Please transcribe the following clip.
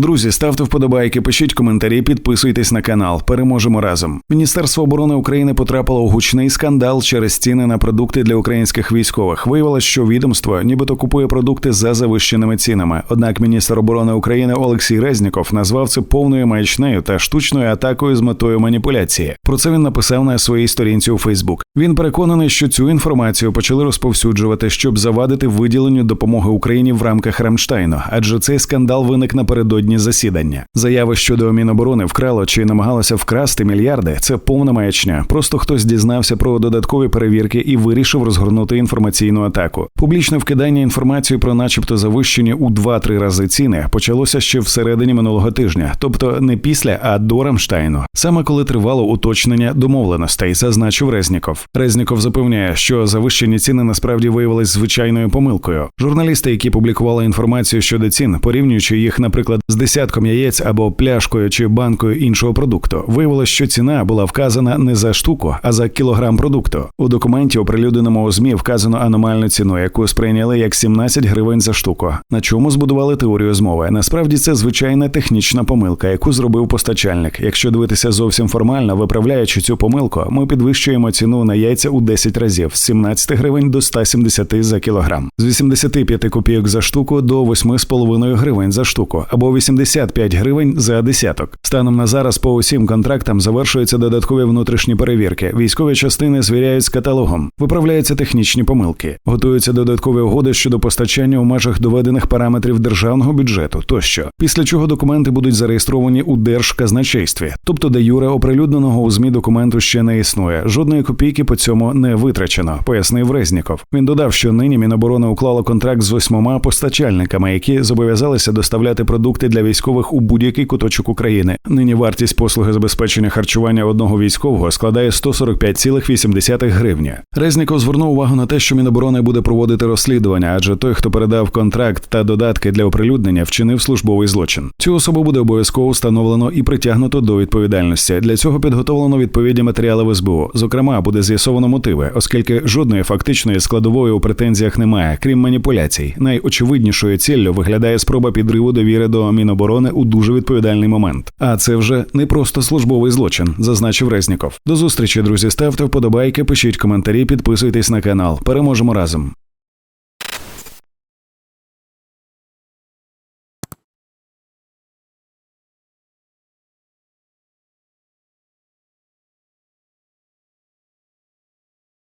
Друзі, ставте вподобайки, пишіть коментарі, підписуйтесь на канал. Переможемо разом. Міністерство оборони України потрапило у гучний скандал через ціни на продукти для українських військових. Виявилось, що відомство нібито купує продукти за завищеними цінами. Однак міністр оборони України Олексій Резніков назвав це повною маячнею та штучною атакою з метою маніпуляції. Про це він написав на своїй сторінці у Фейсбук. Він переконаний, що цю інформацію почали розповсюджувати, щоб завадити виділенню допомоги Україні в рамках Рамштайну, адже цей скандал виник напередодні засідання. Заяви щодо Міноборони вкрало чи намагалося вкрасти мільярди. Це повна маячня. Просто хтось дізнався про додаткові перевірки і вирішив розгорнути інформаційну атаку. Публічне вкидання інформації про, начебто, завищені у 2-3 рази ціни почалося ще всередині минулого тижня, тобто не після, а до Рамштайну, саме коли тривало уточнення домовленостей, зазначив Резніков. Резніков запевняє, що завищені ціни насправді виявились звичайною помилкою. Журналісти, які публікували інформацію щодо цін, порівнюючи їх, наприклад, з десятком яєць або пляшкою чи банкою іншого продукту, виявилось, що ціна була вказана не за штуку, а за кілограм продукту. У документі, оприлюдненому у змі, вказано аномальну ціну, яку сприйняли як 17 гривень за штуку. На чому збудували теорію змови? Насправді це звичайна технічна помилка, яку зробив постачальник. Якщо дивитися зовсім формально, виправляючи цю помилку, ми підвищуємо ціну на яйця у 10 разів з 17 гривень до 170 за кілограм, з 85 копійок за штуку до 8,5 гривень за штуку або 85 гривень за десяток. Станом на зараз по усім контрактам завершуються додаткові внутрішні перевірки. Військові частини звіряють з каталогом, виправляються технічні помилки, готуються додаткові угоди щодо постачання у межах доведених параметрів державного бюджету тощо. Після чого документи будуть зареєстровані у держказначействі, тобто де юре оприлюдненого у змі документу ще не існує. Жодної копійки по цьому не витрачено, пояснив Резніков. Він додав, що нині Міноборони уклало контракт з восьмома постачальниками, які зобов'язалися доставляти продукти для військових у будь-який куточок України. Нині вартість послуги забезпечення харчування одного військового складає 145,8 гривня. Резніков звернув увагу на те, що Міноборони буде проводити розслідування, адже той, хто передав контракт та додатки для оприлюднення, вчинив службовий злочин. Цю особу буде обов'язково встановлено і притягнуто до відповідальності. Для цього підготовлено відповідні матеріали в СБУ. Зокрема, буде з'ясовано мотиви, оскільки жодної фактичної складової у претензіях немає, крім маніпуляцій. Найочевиднішою ціллю виглядає спроба підриву довіри до Міноборони у дуже відповідальний момент. А це вже не просто службовий злочин, зазначив Резніков. До зустрічі, друзі. Ставте вподобайки, пишіть коментарі, підписуйтесь на канал. Переможемо разом.